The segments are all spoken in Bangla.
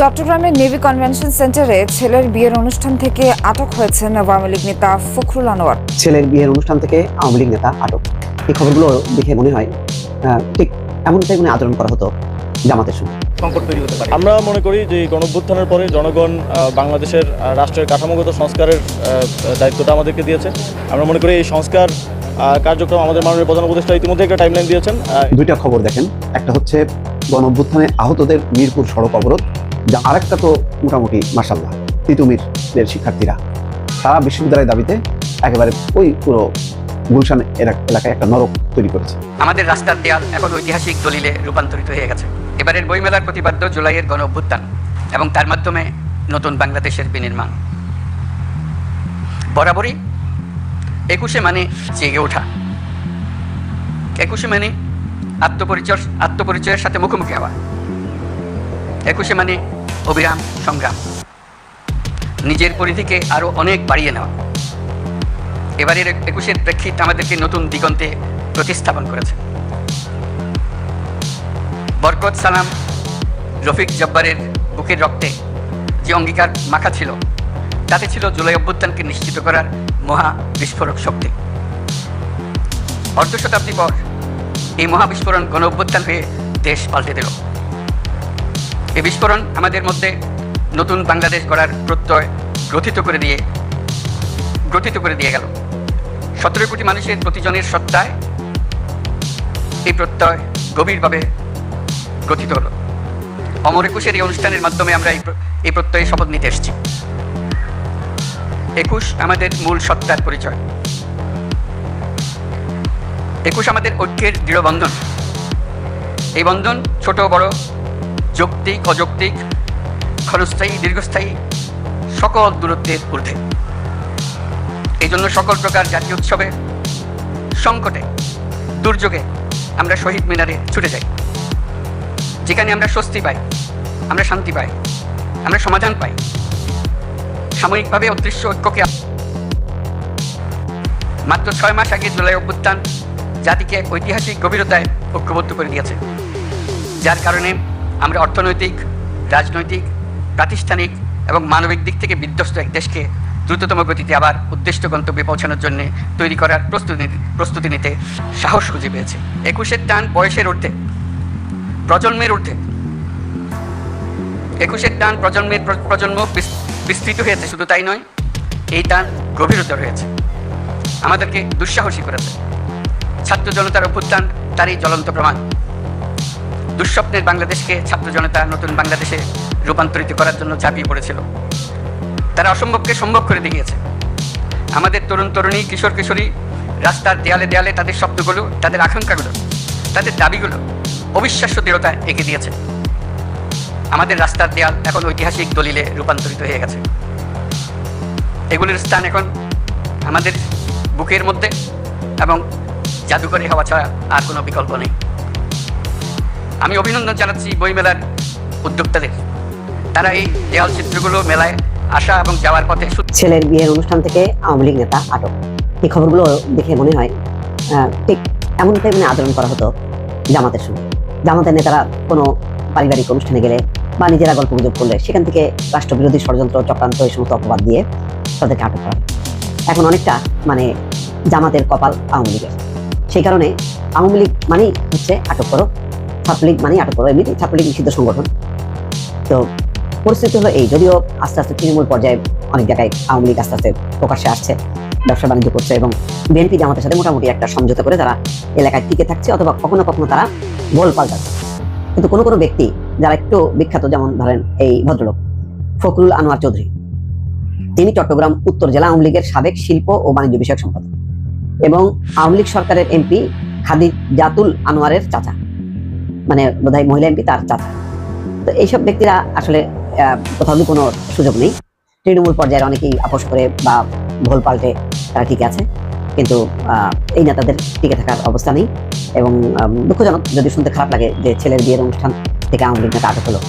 চট্টগ্রামের নেভি কনভেনশন সেন্টারে ছেলের বিয়ের অনুষ্ঠান থেকে আটক হয়েছেন আওয়ামী লীগ নেতা ফখরুল আনোয়ার। ছেলের বিয়ের অনুষ্ঠান থেকে আওয়ামী লীগ নেতা আটক। এই খবরগুলো দেখে মনে হয় ঠিক এমনটাই মানে আচরণ করা হতো জামাতের সঙ্গে। আমরা মনে করি যে এই গণঅভ্যুত্থানের পরে জনগণ আহ, বাংলাদেশের রাষ্ট্রের কাঠামোগত সংস্কারের আহ, দায়িত্বটা আমাদেরকে দিয়েছে। আমরা মনে করি এই সংস্কার আহ, কার্যক্রম আমাদের মাননীয় প্রধান উপদেষ্টা ইতিমধ্যে একটা টাইমলাইন দিয়েছেন। দুইটা খবর দেখেন। একটা হচ্ছে গণ অভ্যুত্থানে আহতদের মিরপুর সড়ক অবরোধ। যা আরেকটা তো মোটামুটি মাসাল্লাহ তিতুমিরের শিক্ষার্থীরা। সারা বিশ্ববিদ্যালয়ের দাবিতে একেবারে ওই পুরো গুলশান এলাকায় একটা নরক তৈরি করেছে। আমাদের রাস্তার দেয়াল এখন ঐতিহাসিক দলিলে রূপান্তরিত হয়ে গেছে। এবারের বইমেলার প্রতিপাদ্য জুলাইয়ের গণ অভ্যুত্থান এবং তার মাধ্যমে নতুন বাংলাদেশের বিনির্মাণ। বরাবরই একুশে মানে জেগে ওঠা। একুশে মানে আত্মপরিচয়, আত্মপরিচয়ের সাথে মুখোমুখি হওয়া। একুশে মানে অবিরাম সংগ্রাম। নিজের পরিধিকে আরও অনেক বাড়িয়ে নেওয়া। এবারের একুশের প্রেক্ষিত আমাদেরকে নতুন দিগন্তে প্রতিস্থাপন করেছে। বরকত সালাম রফিক জব্বারের বুকের রক্তে যে অঙ্গীকার মাখা ছিল, তাতে ছিল জুলাই অভ্যুত্থানকে নিশ্চিত করার মহা বিস্ফোরক শক্তি। অর্ধ শতাব্দী পর এই মহাবিস্ফোরণ গণ অভ্যুত্থান হয়ে দেশ পাল্টে দিল। এই বিস্ফোরণ আমাদের মধ্যে নতুন বাংলাদেশ গড়ার প্রত্যয় গ্রথিত করে দিয়ে, গ্রথিত করে দিয়ে গেল। সতেরো কোটি মানুষের প্রতিজনের সত্তায় এই প্রত্যয় গভীরভাবে গ্রথিত হলো। অমর একুশের এই অনুষ্ঠানের মাধ্যমে আমরা এই এই প্রত্যয়ে শপথ নিতে এসেছি। একুশ আমাদের মূল সত্তার পরিচয়। একুশ আমাদের ঐক্যের দৃঢ় বন্ধন। এই বন্ধন ছোট, বড় যৌক্তিক, অযৌক্তিক, ক্ষণস্থায়ী, দীর্ঘস্থায়ী, সকল দূরত্বের ঊর্ধ্বে। এই জন্য সকল প্রকার জাতীয় উৎসবে, সংকটে, দুর্যোগে আমরা শহীদ মিনারে ছুটে যাই। যেখানে আমরা স্বস্তি পাই, আমরা শান্তি পাই, আমরা সমাধান পাই। সাময়িকভাবে অদৃশ্য ঐক্যকে মাত্র ছয় মাস আগে জুলাই অভ্যুত্থান জাতিকে ঐতিহাসিক গভীরতায় ঐক্যবদ্ধ করে দিয়েছে। যার কারণে আমরা অর্থনৈতিক, রাজনৈতিক, প্রাতিষ্ঠানিক এবং মানবিক দিক থেকে বিধ্বস্ত এক দেশকে দ্রুততম গতিতে আবার উদ্দিষ্ট গন্তব্যে পৌঁছানোর জন্য তৈরি করার প্রস্তুতি প্রস্তুতি নিতে সাহস খুঁজে পেয়েছে। একুশের টান বয়সের ঊর্ধ্বে, প্রজন্মের ঊর্ধ্বে। একুশের টান প্রজন্মের প্রজন্ম বিস্তৃত হয়েছে, শুধু তাই নয়, এই টান গভীরতর হয়েছে আমাদেরকে দুঃসাহসী করেছে। ছাত্র জনতার অভ্যুত্থান, তারই জ্বলন্ত প্রমাণ। দুঃস্বপ্নের বাংলাদেশকে ছাত্র জনতা নতুন বাংলাদেশে রূপান্তরিত করার জন্য ঝাঁপিয়ে পড়েছিল। তারা অসম্ভবকে সম্ভব করে দেখিয়েছে। আমাদের তরুণ তরুণী, কিশোর কিশোরী রাস্তার দেয়ালে দেয়ালে তাদের শব্দগুলো তাদের আকাঙ্ক্ষাগুলো, তাদের দাবিগুলো অবিশ্বাস্য দৃঢ়তা এঁকে দিয়েছে। আমাদের রাস্তার দেয়াল এখন ঐতিহাসিক দলিলে রূপান্তরিত হয়ে গেছে। এগুলির স্থান এখন আমাদের বুকের মধ্যে এবং জাদুকরী হওয়া ছাড়া আর কোনো বিকল্প নেই। আমি অভিনন্দন জানাচ্ছি বইমেলার উদ্যোক্তাদের। তারা এই দেয়াল চিত্রগুলো মেলায় আসা এবং যাওয়ার পথে ছেলের বিয়ের অনুষ্ঠান থেকে আওয়ামী লীগ নেতা আটক। এই খবরগুলো দেখে মনে হয় ঠিক এমনটাই মানে আচরণ করা হতো জামাতের সঙ্গে। জামাতের নেতারা কোনো পারিবারিক অনুষ্ঠানে গেলে বা নিজেরা গল্প গুজব করলে সেখান থেকে রাষ্ট্রবিরোধী ষড়যন্ত্র, চক্রান্ত এই সমস্ত অপবাদ দিয়ে তাদেরকে আটক করা এখন অনেকটা মানে জামাতের কপাল আওয়ামী লীগের। সেই কারণে আওয়ামী লীগ মানেই হচ্ছে আটক করো। ছাত্রলীগ মানেই আটক করো এমনিতেই ছাত্রলীগ নিষিদ্ধ সংগঠন। তো পরিস্থিতি হলো এই, যদিও আস্তে আস্তে তৃণমূল পর্যায়ে অনেক জায়গায় আওয়ামী লীগ আস্তে আস্তে প্রকাশ্যে আসছে, ব্যবসা বাণিজ্য করছে এবং বিএনপি জামাতের সাথে মোটামুটি একটা সমঝোতা করে তারা এলাকায় টিকে থাকছে অথবা কখনো কখনো তারা গোল পাল্টাচ্ছে। কিন্তু কোনো কোনো ব্যক্তি যারা একটু বিখ্যাত, যেমন ধরেন এই ভদ্রলোক, ফখরুল আনোয়ার চৌধুরী, তিনি চট্টগ্রাম উত্তর জেলা আওয়ামী লীগের সাবেক শিল্প ও বাণিজ্য বিষয়ক সম্পাদক এবং আওয়ামী লীগ সরকারের এমপি খাদিজ জাতুল আনোয়ারের চাচা। মানে বোধহয় মহিলা এমপি তার চাচা। তো এইসব ব্যক্তিরা আসলে কোথাও কোনো সুযোগ নেই। তৃণমূল পর্যায়ের অনেকেই আপোষ করে বা ভোল পাল্টে তারা ঠিক আছে। কিন্তু এই নেতাদের টিকে থাকার অবস্থা নেই। এবং দুঃখজনক যদি শুনতে খারাপ লাগে যে ছেলের বিয়ের অনুষ্ঠান থেকে আওয়ামী লীগ নেতা আটক হলো।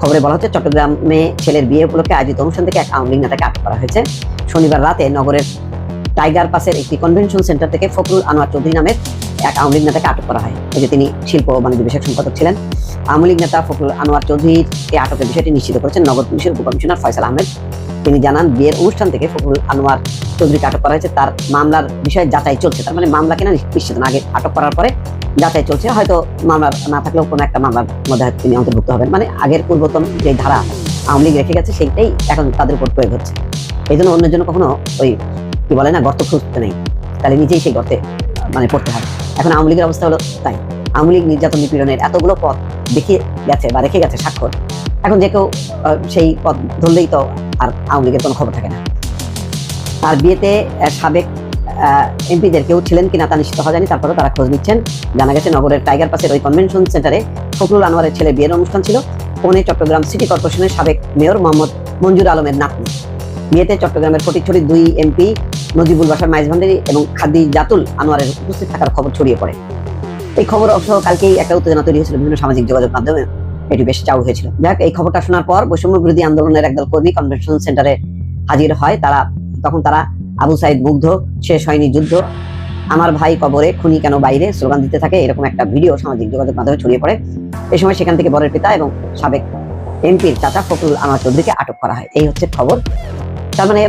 খবরে বলা হচ্ছে, চট্টগ্রামে ছেলের বিয়ে উপলক্ষে আয়োজিত অনুষ্ঠান থেকে এক আওয়ামী লীগ নেতাকে আটক করা হয়েছে। শনিবার রাতে নগরের টাইগার পাসের একটি কনভেনশন সেন্টার থেকে ফখরুল আনোয়ার চৌধুরী নামের এক আওয়ামী লীগ নেতাকে আটক করা হয়। এই যে তিনি শিল্প বাণিজ্য বিষয়ক সম্পাদক ছিলেন। আওয়ামী লীগ নেতা ফখরুল আনোয়ার চৌধুরীর এই আটকের বিষয়টি নিশ্চিত করেছেন নগর পুলিশের উপকমিশনার ফয়সাল আহমেদ। তিনি জানান, বিয়ের অনুষ্ঠান থেকে ফখরুল আনোয়ার চৌধুরীকে আটক করা হয়েছে। তার মামলার বিষয়ে যাচাই চলছে। তার মানে মামলা কিনা নিশ্চিত না। আগে আটক করার পরে যাচাই চলছে। হয়তো মামলার না থাকলেও কোনো একটা মামলার মধ্যে তিনি অন্তর্ভুক্ত হবেন। মানে আগের পূর্বতন যে ধারা আওয়ামী লীগ রেখে গেছে, সেইটাই এখন তাদের উপর প্রয়োগ হচ্ছে। এই জন্য অন্যের জন্য কখনো ওই কি বলে না, গর্ত খুঁজতে নেই। তাহলে নিজেই সেই গর্তে মানে পড়তে হয় এখন আওয়ামী লীগের অবস্থা হলো তাই। আওয়ামী লীগ নির্যাতন নিপীড়নের এতগুলো পথ দেখিয়ে গেছে বা রেখে গেছে স্বাক্ষর। এখন যে কেউ সেই পথ ধরলেই তো আর আওয়ামী লীগের কোনো খবর থাকে না। আর বিয়েতে সাবেক এমপিদের কেউ ছিলেন কিনা তা নিশ্চিত হওয়া যায়নি। তারপরেও তারা খোঁজ নিচ্ছেন। জানা গেছে নগরের টাইগার পাসের ওই কনভেনশন সেন্টারে ফখরুল আনোয়ারের ছেলে বিয়ের অনুষ্ঠান ছিল। পৌনে, চট্টগ্রাম সিটি কর্পোরেশনের সাবেক মেয়র মোহাম্মদ মঞ্জুর আলমের নাতনি। বিয়েতে চট্টগ্রামের ফটিকছড়ির দুই এমপি নজিবুল বাসার মাইজ ভান্ডারি এবং খাদি জাতুল আনোয়ারের উপস্থিত থাকার খবর ছড়িয়ে পড়ে। এই খবর অবশ্য কালকেই একটা উত্তেজনা তৈরি হয়েছিল বিভিন্ন সামাজিক যোগাযোগ মাধ্যমে। এটি বেশ চাউ হয়েছিল। যাক, এই খবরটা শোনার পর বৈষম্য বিরোধী আন্দোলনের একদল কর্মী কনভেনশন সেন্টারে হাজির হয় তারা। তখন তারা আবু সাইদ মুগ্ধ, শেষ হয়নি যুদ্ধ। আমার ভাই কবরে, খুনি কেন বাইরে? স্লোগান দিতে থাকে এরকম একটা ভিডিও সামাজিক যোগাযোগ মাধ্যমে ছড়িয়ে পড়ে। এই সময় সেখান থেকে বরের পিতা এবং সাবেক এমপির চাচা ফখরুল আনোয়ার চৌধুরীকে আটক করা হয়। এই হচ্ছে খবর। তার মানে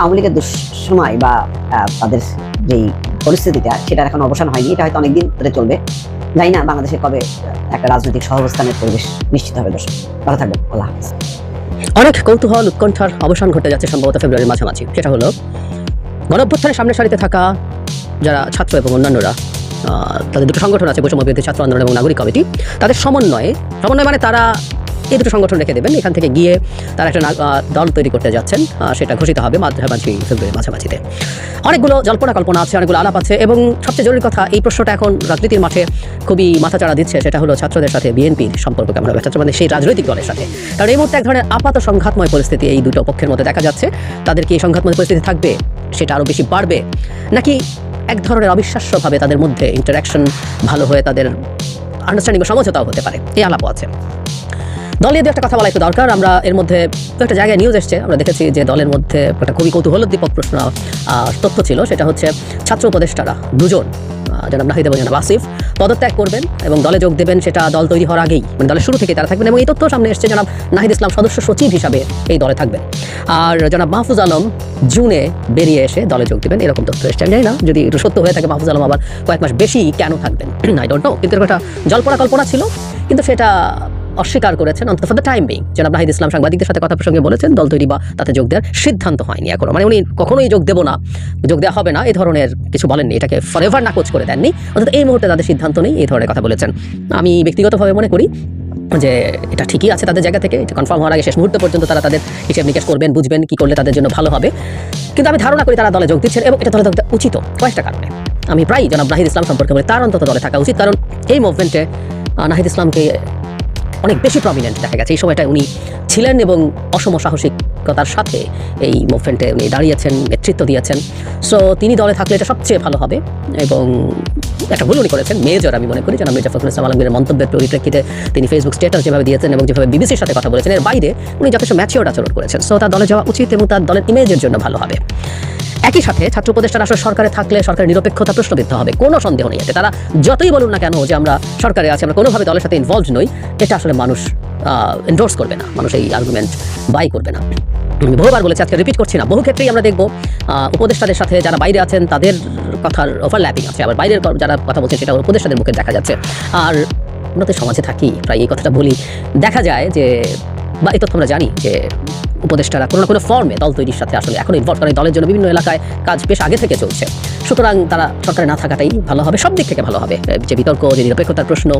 আওয়ামী লীগের দুঃসময় বা তাদের যেই পরিস্থিতিটা, সেটার এখন অবসান হয়নি। এটা হয়তো অনেকদিন ধরে চলবে। জানি না বাংলাদেশে কবে একটা রাজনৈতিক সহাবস্থানের পরিবেশ নিশ্চিত হবে। দর্শক, ভালো থাকবেন। আল্লাহ অনেক কৌতূহল, উৎকণ্ঠার অবসান ঘটে যাচ্ছে সম্ভবত ফেব্রুয়ারির মাঝামাঝি। সেটা হলো, গণঅভ্যুত্থানের সামনে সারিতে থাকা যারা ছাত্র এবং অন্যান্যরা তাদের দুটো সংগঠন আছে, বৈষম্য বিরোধী ছাত্র আন্দোলন এবং নাগরিক কমিটি। তাদের সমন্বয়ে, সমন্বয় মানে তারা এই দুটো সংগঠন রেখে দেবেন। এখান থেকে গিয়ে তারা একটা দল তৈরি করতে যাচ্ছেন। সেটা ঘোষিত হবে মাঝামাঝি ফেব্রুয়ারি মাঝামাঝিতে। অনেকগুলো জল্পনা কল্পনা আছে, অনেকগুলো আলাপ আছে এবং সবচেয়ে জরুরি কথা, এই প্রশ্নটা এখন রাজনীতির মাঠে খুবই মাথাচাড়া দিচ্ছে। সেটা হলো ছাত্রদের সাথে বিএনপির সম্পর্ক কেমন হবে? ছাত্র মানে সেই রাজনৈতিক দলের সাথে। কারণ এই মুহূর্তে এক ধরনের আপাত সংঘাতময় পরিস্থিতি এই দুটো পক্ষের মধ্যে দেখা যাচ্ছে। তাদের কি এই সংঘাতময় পরিস্থিতি থাকবে? সেটা আরও বেশি বাড়বে? নাকি এক ধরনের অবিশ্বাস্যভাবে তাদের মধ্যে ইন্টারাকশন ভালো হয়ে তাদের আন্ডারস্ট্যান্ডিং বা সমঝোতাও হতে পারে? এই আলাপও আছে। দলীয় দু একটা কথা বলা একটু দরকার। আমরা এর মধ্যে একটা জায়গায় নিউজ এসছে। আমরা দেখেছি যে দলের মধ্যে একটা খুবই কৌতূহলোদ্দীপক প্রশ্ন তথ্য ছিল। সেটা হচ্ছে ছাত্র উপদেষ্টারা দুজন জনাব নাহিদ এবং জনাব আসিফ, পদত্যাগ করবেন এবং দলে যোগ দেবেন। সেটা দল তৈরি হওয়ার আগেই মানে দলের শুরু থেকে তারা থাকবেন এবং এই তথ্য সামনে এসছে জনাব নাহিদ ইসলাম সদস্য সচিব হিসাবে এই দলে থাকবেন। আর জনাব মাহফুজ আলম জুনে বেরিয়ে এসে দলে যোগ দেবেন। এরকম তথ্য এসছে। আমি জানি না, যদি একটু সত্য হয়ে থাকে মাহফুজ আলম আবার কয়েক মাস বেশি কেন থাকবেন? আই ডোন্ট নো কিন্তু একটা জল্পনা কল্পনা ছিল। কিন্তু সেটা অস্বীকার করেছেন, অন্তত ফর দ্য টাইম বিং জনাব নাহিদ ইসলাম সাংবাদিকদের সাথে কথা প্রসঙ্গে বলেছেন, দল তৈরি বা তাতে যোগ দেওয়ার সিদ্ধান্ত হয়নি এখনও। মানে উনি কখনোই যোগ দেবো না। যোগ দেওয়া হবে না এই ধরনের কিছু বলেননি, এটাকে ফরএভার নাকচ করে দেননি। অন্তত এই মুহূর্তে তাদের সিদ্ধান্ত নেই, এই ধরনের কথা বলেছেন। আমি ব্যক্তিগতভাবে মনে করি যে এটা ঠিকই আছে তাদের জায়গা থেকে, এটা কনফার্ম হওয়ার আগে শেষ মুহূর্ত পর্যন্ত তারা তাদের হিসেব নিকেশ করবেন, বুঝবেন কি করলে তাদের জন্য ভালো হবে। কিন্তু আমি ধারণা করি তারা দলে যোগ দিচ্ছেন এবং এটা দলে উচিত কয়েকটা কারণে। আমি প্রায় জনাব নাহিদ ইসলাম সম্পর্কে বলি, তার অন্তত দলে থাকা উচিত, কারণ এই মুভমেন্টে নাহিদ ইসলামকে অনেক বেশি প্রমিনেন্ট দেখা গেছে। এই সময়টা উনি ছিলেন এবং অসম সাহসিকতার সাথে এই মুভমেন্টে উনি দাঁড়িয়েছেন নেতৃত্ব দিয়েছেন সো তিনি দলে থাকলে এটা সবচেয়ে ভালো হবে এবং একটা ভুল উনি করেছেন। মেজর আমি মনে করি যেন মির্জা ফখরুল ইসলাম আলমগীরের মন্তব্যের পরিপ্রেক্ষিতে তিনি ফেসবুক স্ট্যাটাস যেভাবে দিয়েছেন এবং যেভাবে বিবিসির সাথে কথা বলেছেন, এর বাইরে উনি যথেষ্ট ম্যাচিওর আচরণ করেছেন। সো তার দলে যাওয়া উচিত এবং তার দলের ইমেজের জন্য ভালো হবে। একই সাথে ছাত্র উপদেষ্টারা আসলে সরকারে থাকলে সরকারের নিরপেক্ষতা প্রশ্নবিদ্ধ হবে। কোনো সন্দেহ নেই এতে। তারা যতই বলুন না কেন যে আমরা সরকারে আছি, আমরা কোনোভাবে দলের সাথে ইনভলভ নই, এটা আসলে মানুষ এন্ডোর্স করবে না। মানুষ এই আর্গুমেন্ট বাই করবে না। আমি বহুবার বলেছি, আজকে রিপিট করছি না। বহু ক্ষেত্রেই আমরা দেখব উপদেষ্টাদের সাথে যারা বাইরে আছেন, তাদের কথার ওভারল্যাপিং আছে। আবার বাইরের যারা কথা বলছেন সেটা উপদেষ্টাদের মুখে দেখা যাচ্ছে। আর আমরা তো সমাজে থাকি, প্রায় এই কথাটা বলি। দেখা যায় যে বা এই তথ্য আমরা জানি যে উপদেষ্টারা কোনো না কোনো ফর্মে দল তৈরির সাথে আসলে এখন ইনভলভ করে দলের জন্য বিভিন্ন এলাকায় কাজ বেশ আগে থেকে চলছে। সুতরাং তারা সরকারে না থাকাটাই ভালো হবে, সব দিক থেকে ভালো হবে। যে বিতর্ক, যে নিরপেক্ষতার প্রশ্ন,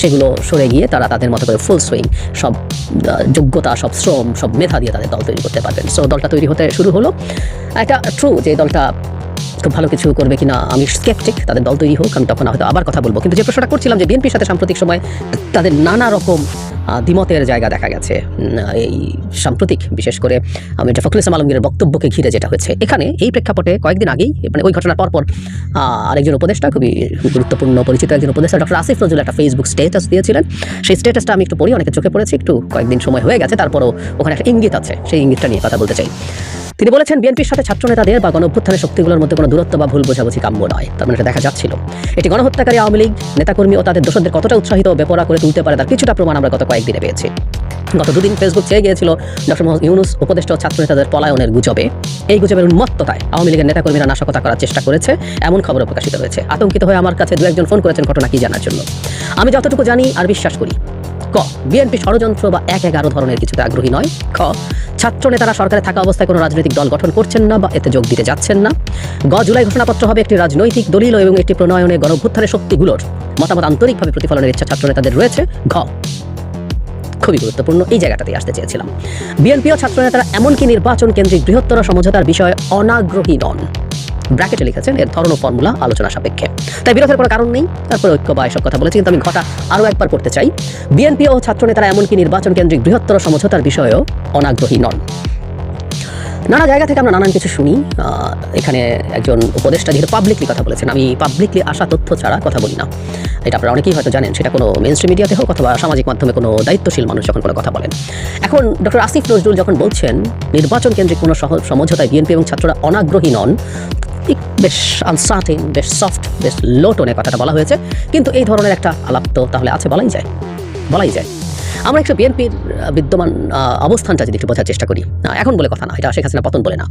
সেগুলো সরে গিয়ে তারা তাদের মতো করে ফুল সুইং সব যোগ্যতা, সব শ্রম, সব মেধা দিয়ে তাদের দল তৈরি করতে পারবেন। সো দলটা তৈরি হতে শুরু হলো। একটা ট্রু যে দলটা খুব ভালো কিছু করবে কিনা, আমি স্কেপটিক তাদের দল তৈরি হোক, আমি তখন হয়তো আবার কথা বলব। কিন্তু যে প্রশ্নটা করছিলাম যে বিএনপির সাথে সাম্প্রতিক সময় তাদের নানা রকম দ্বিমতের জায়গা দেখা গেছে। এই সাম্প্রতিক, বিশেষ করে আমি ফখরুল ইসলাম আলমগীরের বক্তব্যকে ঘিরে যেটা হয়েছে। এখানে এই প্রেক্ষাপটে কয়েকদিন আগেই মানে ওই ঘটনার পরপর আরেকজন উপদেষ্টা, খুবই গুরুত্বপূর্ণ, পরিচিত একজন উপদেষ্টা, ডক্টর আসিফ নজরুল একটা ফেসবুক স্টেটাস দিয়েছিলেন। সেই স্টেটাসটা আমি একটু পড়ি, অনেকে চোখে পড়েছে, একটু কয়েকদিন সময় হয়ে গেছে, তারপরও ওখানে একটা ইঙ্গিত আছে। সেই ইঙ্গিতটা নিয়ে কথা বলতে চাই। তিনি বলেছেন, বিএনপির সাথে ছাত্র নেতাদের বা গণঅভ্যুত্থানের শক্তিগুলোর মধ্যে কোনো দূরত্ব বা ভুল বোঝাবুঝি কাম্য নয়। তার মানে দেখা যাচ্ছিল। এটি গণহত্যাকারী আওয়ামী লীগ, নেতাকর্মী ও তাদের দোষদের কতটা উৎসাহিত বেপরা করে তুলতে পারে তার কিছুটা প্রমাণ আমরা গত কয়েকদিনে পেয়েছি। গত দুদিন ফেসবুক চেয়ে গিয়েছিল, ডক্টর মোহাম্মদ ইউনুস উপদেষ্টা ছাত্র নেতাদের পলায়নের গুজবে। এই গুজবের উন্মত্ততায় আওয়ামী লীগের নেতাকর্মীরা নাশকতা করার চেষ্টা করেছে, এমন খবর প্রকাশিত হয়েছে। আতঙ্কিত হয়ে আমার কাছে দু একজন ফোন করেছেন ঘটনা কি জানার জন্য। আমি যতটুকু জানি আর বিশ্বাস করি ক, বিএনপি ষড়যন্ত্র বা এক এগারো ধরনের কিছুতে আগ্রহী নয়। খ, ছাত্র নেতারা সরকারে থাকা অবস্থায় কোনো রাজনৈতিক দল গঠন করছেন না বা এতে যোগ দিতে যাচ্ছেন না। গ, জুলাই ঘোষণাপত্র হবে একটি রাজনৈতিক দলিল এবং একটি প্রণয়নে গণভ্যুত্থানের শক্তিগুলোর মতামত আন্তরিকভাবে প্রতিফলনের ইচ্ছা ছাত্র নেতাদের রয়েছে। ঘ, খুবই গুরুত্বপূর্ণ, এই জায়গাটাতে আসতে চেয়েছিলাম। বিএনপি ও ছাত্র নেতারা এমনকি নির্বাচন কেন্দ্রিক বৃহত্তর সমঝোতার বিষয়ে অনাগ্রহী নন। ব্র্যাকেটে লিখেছেন, এর ধরন ও ফর্মুলা আলোচনা সাপেক্ষে। তাই বিরোধের কোনো কারণ নেই, তারপরে ঐক্য বা এসব কথা বলেছি, কিন্তু আমি ঘটা আরও একবার করতে চাই। বিএনপি ও ছাত্র নেতারা এমনকি নির্বাচন কেন্দ্রিক বৃহত্তর সমঝোতার বিষয়েও অনাগ্রহী নন। নানা জায়গা থেকে আমরা নানান কিছু শুনি এখানে একজন উপদেষ্টা যেহেতু পাবলিকলি কথা বলেছেন। আমি পাবলিকলি আসা তথ্য ছাড়া কথা বলি না। এটা আপনারা অনেকেই হয়তো জানেন, সেটা কোনো মেন স্ট্রিম মিডিয়াতে হোক অথবা সামাজিক মাধ্যমে কোনো দায়িত্বশীল মানুষ যখন কোনো কথা বলেন। এখন ডক্টর আসিফ নজরুল যখন বলছেন, নির্বাচন কেন্দ্রিক কোনো সহ, সমঝোতায় বিএনপি এবং ছাত্ররা অনাগ্রহী নন বেশ আনসার্টেন বেশ সফট বেশ লো টোনে কথাটা বলা হয়েছে। কিন্তু এই ধরনের একটা আলাপ তো তাহলে আছে, বলাই যায়। বলাই যায়। আমরা একটু বিএনপির বিদ্যমান অবস্থানটা যদি একটু বোঝার চেষ্টা করি। এখন বলে কথা না, এটা শেখ হাসিনা পতন বলে না।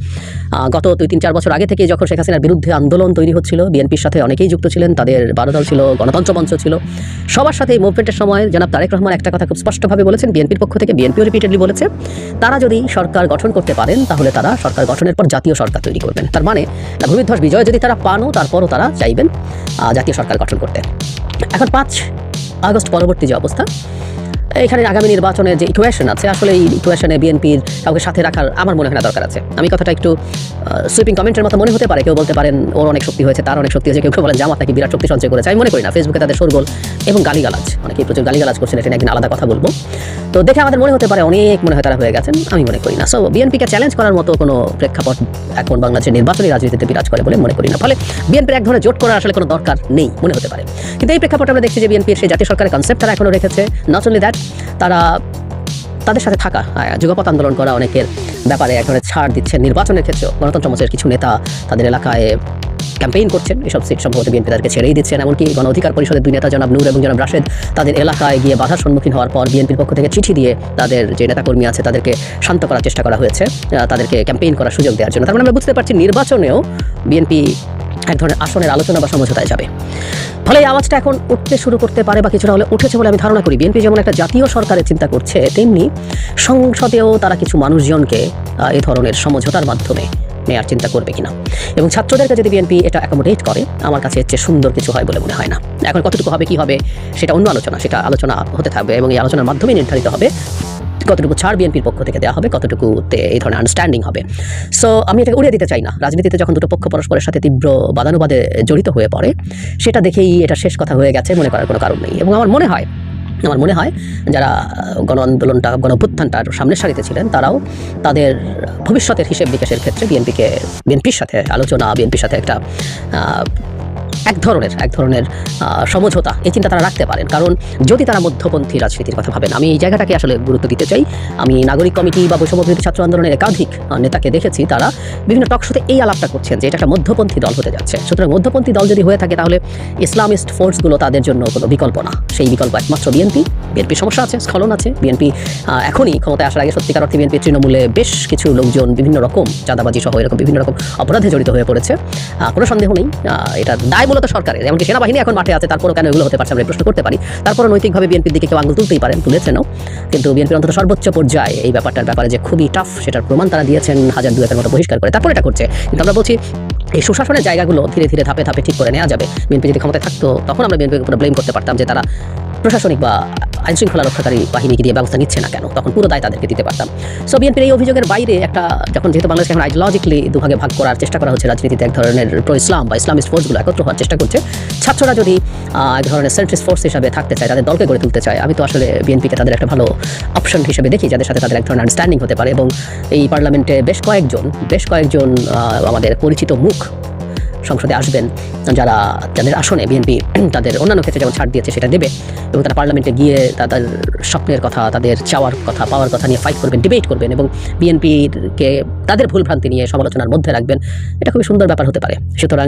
গত দুই, তিন, চার বছর আগে থেকে যখন শেখ হাসিনার বিরুদ্ধে আন্দোলন তৈরি হচ্ছিল, বিএনপির সাথে অনেকেই যুক্ত ছিলেন, তাদের বারো দল ছিল, গণতন্ত্র মঞ্চ ছিল। সবার সাথে এই মুভমেন্টের সময় জনাব তারেক রহমান একটা কথা খুব স্পষ্টভাবে বলেছেন, বিএনপির পক্ষ থেকে বিএনপিও রিপিটেডলি বলেছে, তারা যদি সরকার গঠন করতে পারেন, তাহলে তারা সরকার গঠনের পর জাতীয় সরকার তৈরি করবেন। তার মানে ভূমিধ্বস বিজয় যদি তারা পানও, তারপরও তারা চাইবেন জাতীয় সরকার গঠন করতে। এখন পাঁচ আগস্ট পরবর্তী যে অবস্থা এখানে আগামী নির্বাচনের যে ইকুয়েশন আছে, আসলে এই ইকুয়েশনে বিএনপির কাউকে সাথে রাখার আমার মনে হয় না দরকার আছে। আমি কথাটা একটু সুইপিং কমেন্টের মতো মনে হতে পারে, কেউ বলতে পারেন ওর অনেক শক্তি হয়েছে, তার অনেক শক্তি হয়েছে, কেউ কেউ বলেন জামাত নাকি বিরাট শক্তি সঞ্চয় করেছে, আমি মনে করি না ফেসবুকে তাদের সরগোল এবং গালিগালাজ, অনেকে প্রচুর গালিগালাজ করছেন, এটা একদিন আলাদা কথা বলব। তো দেখে আমাদের মনে হতে পারে অনেক মনে হয় তারা হয়ে গেছেন, আমি মনে করি না। সো বিএনপিকে চ্যালেঞ্জ করার মতো কোনো প্রেক্ষাপট এখন বাংলাদেশের নির্বাচনী রাজনীতিতে বিরাজ করে বলে মনে করি না। ফলে বিএনপির এক ধরনের জোট করার আসলে কোনো দরকার নেই, মনে হতে পারে। কিন্তু এই প্রেক্ষাপটে আমরা দেখছি যে বিএনপির সেই জাতীয় সরকারের কনসেপ্ট তারা এখনও রেখেছে নট অনলি দ্যাট তারা তাদের সাথে থাকা আহ, যুগপৎ আন্দোলন করা অনেকের ব্যাপারে এক ধরনের ছাড় দিচ্ছেন নির্বাচনের ক্ষেত্রেও। গণতন্ত্র মঞ্চের কিছু নেতা তাদের এলাকায় ক্যাম্পেইন করছেন। এসব সিট সম্ভবত বিএনপি তাদেরকে ছেড়েই দিচ্ছেন। এমনকি গণ অধিকার পরিষদের দুই নেতা জনাব নূর এবং জনাব রাশেদ তাদের এলাকায় গিয়ে বাধার সম্মুখীন হওয়ার পর বিএনপির পক্ষ থেকে চিঠি দিয়ে তাদের যে নেতাকর্মী আছে তাদেরকে শান্ত করার চেষ্টা করা হয়েছে। তাদেরকে ক্যাম্পেইন করার সুযোগ দেওয়ার জন্য। তার মানে আমরা বুঝতে পারছি নির্বাচনেও বিএনপি এক ধরনের আসনের আলোচনা বা সমঝোতায় যাবে। ফলে এই আওয়াজটা এখন উঠতে শুরু করতে পারে বা কিছুটা হলে উঠেছে বলে আমি ধারণা করি। বিএনপি যেমন একটা জাতীয় সরকারের চিন্তা করছে, তেমনি সংসদেও তারা কিছু মানুষজনকে এই ধরনের সমঝোতার মাধ্যমে নেয়ার চিন্তা করবে কিনা। এবং ছাত্রদেরকে যদি বিএনপি এটা অ্যাকোমোডেট করে, আমার কাছে এর চেয়ে সুন্দর কিছু হয় বলে মনে হয় না। এখন কতটুকু হবে, কি হবে, সেটা অন্য আলোচনা, সেটা আলোচনা হতে থাকবে এবং এই আলোচনার মাধ্যমে নির্ধারিত হবে কতটুকু ছাড় বিএনপির পক্ষ থেকে দেওয়া হবে, কতটুকুতে এই ধরনের আন্ডারস্ট্যান্ডিং হবে। সো আমি এটাকে উড়িয়ে দিতে চাই না। রাজনীতিতে যখন দুটো পক্ষ পরস্পরের সাথে তীব্র বাদানুবাদে জড়িত হয়ে পড়ে, সেটা দেখেই এটা শেষ কথা হয়ে গেছে মনে করার কোনো কারণ নেই। এবং আমার মনে হয়, আমার মনে হয় যারা গণ আন্দোলনটা, গণ অভ্যুত্থানটার সামনের সারিতে ছিলেন, তারাও তাদের ভবিষ্যতের হিসেব নিকেশের ক্ষেত্রে বিএনপিকে, বিএনপির সাথে আলোচনা, বিএনপির সাথে একটা এক ধরনের এক ধরনের সমঝোতা এই চিন্তা তারা রাখতে পারেন। কারণ যদি তারা মধ্যপন্থী রাজনীতির কথা ভাবেন, আমি এই জায়গাটাকে আসলে গুরুত্ব দিতে চাই। আমি নাগরিক কমিটি বা বৈষম্য বিরোধী ছাত্র আন্দোলনের একাধিক নেতাকে দেখেছি, তারা বিভিন্ন টকশোতে এই আলাপটা করছেন যে এটা একটা মধ্যপন্থী দল হতে যাচ্ছে। সুতরাং মধ্যপন্থী দল যদি হয়ে থাকে, তাহলে ইসলামিস্ট ফোর্সগুলো তাদের জন্য কোনো বিকল্প না। সেই বিকল্প একমাত্র বিএনপি। বিএনপির সমস্যা আছে, স্খলন আছে। বিএনপি এখনই ক্ষমতায় আসার আগে সত্যিকার অর্থে বিএনপি তৃণমূলে বেশ কিছু লোকজন বিভিন্ন রকম চাঁদাবাজি সহ এরকম বিভিন্ন রকম অপরাধে জড়িত হয়ে পড়েছে। কোনো সন্দেহ নেই এটা দায় মূলত সরকারের, এমনকি সেনাবাহিনী এখন মাঠে আছে তারপরও কেন এগুলো হতে পারছে আমরা প্রশ্ন করতে পারি। তারপরে নৈতিকভাবে বিএনপির দিকে কেউ আঙুল তুলতেই পারেন, তুলেছেনও। কিন্তু বিএনপির অন্তত সর্বোচ্চ পর্যায়ে এই ব্যাপারটার ব্যাপারে যে খুবই টাফ সেটার প্রমাণ তারা দিয়েছেন, হাজার দুয়েকের মতো বহিষ্কার করে। তারপর এটা করছে কিন্তু আমরা বলছি, এই সুশাসনের জায়গাগুলো ধীরে ধীরে ধাপে ধাপে ঠিক করে নেওয়া যাবে। বিএনপি যদি ক্ষমতায় থাকতো, তখন আমরা বিএনপির উপরে ব্লেম করতে পারতাম যে তারা প্রশাসনিক বা আইন শৃঙ্খলা রক্ষাকারী বাহিনীকে দিয়ে ব্যবস্থা নিচ্ছে না কেন? তখন পুরো দায় তাদেরকে দিতে পারতাম। সো বিএনপির এই অভিযোগের বাইরে একটা, যখন যেহেতু বাংলাদেশকে এখন আইডিওলজিক্যালি দুভাগে ভাগ করার চেষ্টা করা হচ্ছে, রাজনীতিতে এক ধরনের প্রো ইসলাম বা ইসলামিস্ট ফোর্সগুলো একত্র হওয়ার চেষ্টা করছে, ছাত্ররা যদি এক ধরনের সেন্ট্রিস ফোর্স হিসাবে থাকতে চায়, তাদের দলকে গড়ে তুলতে চায়, আমি তো আসলে বিএনপিকে তাদের একটা ভালো অপশন হিসেবে দেখি, যাদের সাথে তাদের এক ধরনের আন্ডারস্ট্যান্ডিং হতে পারে এবং এই পার্লামেন্টে বেশ কয়েকজন বেশ কয়েকজন আমাদের পরিচিত মুখ সংসদে আসবেন। যারা যাদের আসনে বিএনপি তাদের অন্যান্য ক্ষেত্রে যেমন ছাড় দিয়েছে সেটা দেবে এবং তারা পার্লামেন্টে গিয়ে তাদের স্বপ্নের কথা, তাদের চাওয়ার কথা, পাওয়ার কথা নিয়ে ফাইট করবেন ডিবেট করবেন এবং বিএনপিকে তাদের ভুলভ্রান্তি নিয়ে সমালোচনার মধ্যে রাখবেন। এটা খুবই সুন্দর ব্যাপার হতে পারে। সুতরাং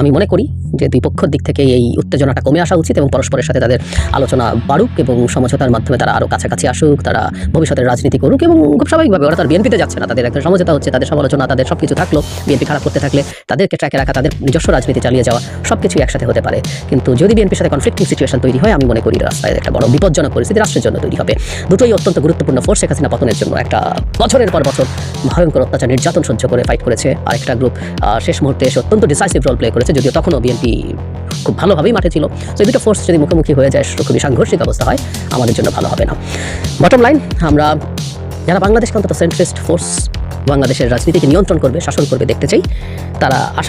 আমি মনে করি যে দুই পক্ষের দিক থেকে এই উত্তেজনাটা কমে আসা উচিত এবং পরস্পরের সাথে তাদের আলোচনা বাড়ুক এবং সমঝোতার মাধ্যমে তারা আরও কাছাকাছি আসুক, তারা ভবিষ্যতের রাজনীতি করুক এবং খুব স্বাভাবিকভাবে ওরা তার বিএনপিতে যাচ্ছে না। তাদের একটা সমঝোতা হচ্ছে, তাদের সমালোচনা, তাদের সব কিছু থাকল, বিএনপি খারাপ করতে থাকলে তাদেরকে ট্র্যাকে রাখা, তাদের নিজস্ব রাজনীতি চালিয়ে যাওয়া সব কিছুই একসাথে হতে পারে। কিন্তু যদি বিএনপির সাথে কনফ্লিক্টিং সিচুয়েশন তৈরি হয়, আমি মনে করি রাস্তায় একটা বড় বিপজ্জনক পরিস্থিতি রাষ্ট্রের জন্য তৈরি হবে। দুটোই অত্যন্ত গুরুত্বপূর্ণ ফোর্স শেখ হাসিনা পতনের জন্য। একটা বছরের পর বছর ভয়ঙ্কর অত্যাচার, নির্যাতন সহ্য করে ফাইট করেছে আরেকটা গ্রুপ শেষ মুহূর্তে এসে অত্যন্ত ডিসাইসিভ রোল প্লে করেছে যদিও তখনও বিএনপি খুব ভালোভাবেই মাঠে ছিল। তো এই দুটো ফোর্স যদি মুখোমুখি হয়ে যায় খুবই সাংঘর্ষিক অবস্থা হয়, আমাদের জন্য ভালো হবে না। বটম লাইন আমরা যারা বাংলাদেশকে অন্তত সেন্ট্রিস্ট ফোর্স বাংলাদেশের রাজনীতিকে নিয়ন্ত্রণ করবে, শাসন করবে, দেখতে চাই, তারা আশা